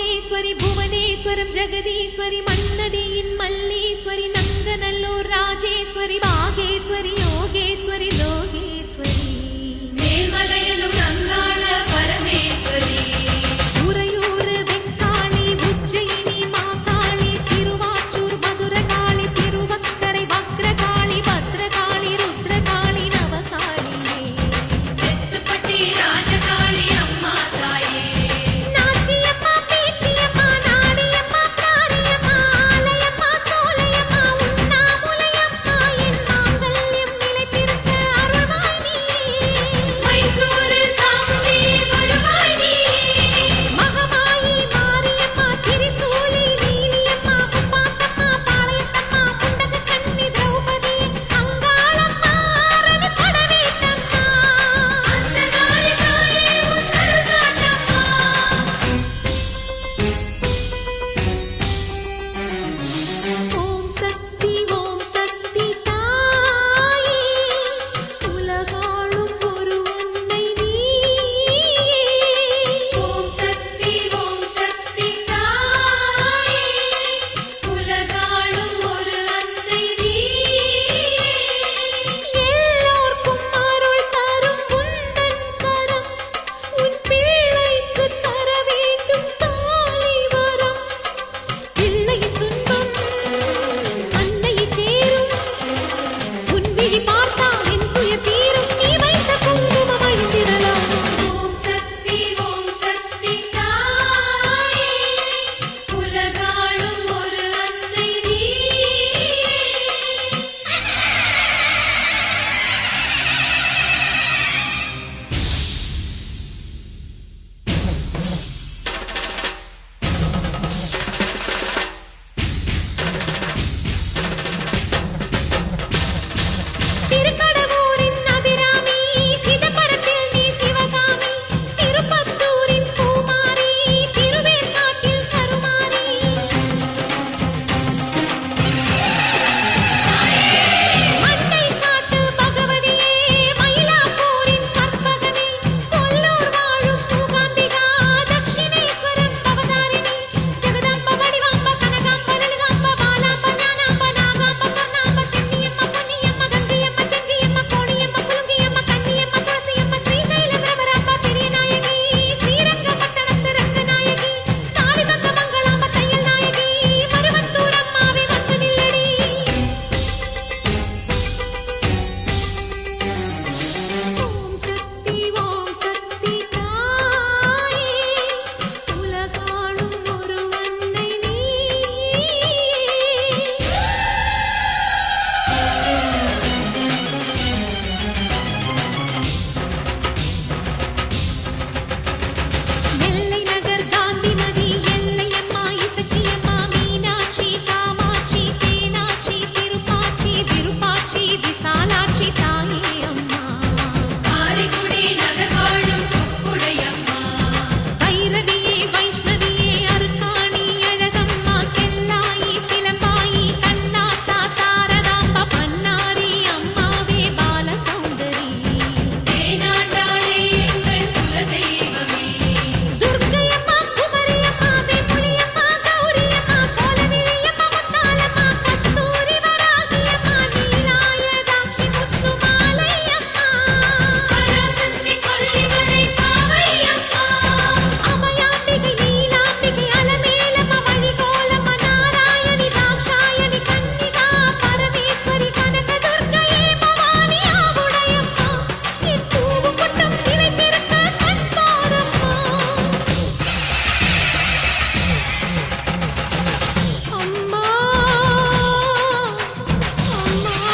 Pudukkottai Bhuvaneswari Puvaneswaram Jagadeeswari மன்னடியின் Malleswari Nanganallur Rajeswari Bageshwari Yogeswari Lokeswari మేల్మలయను గంగాళ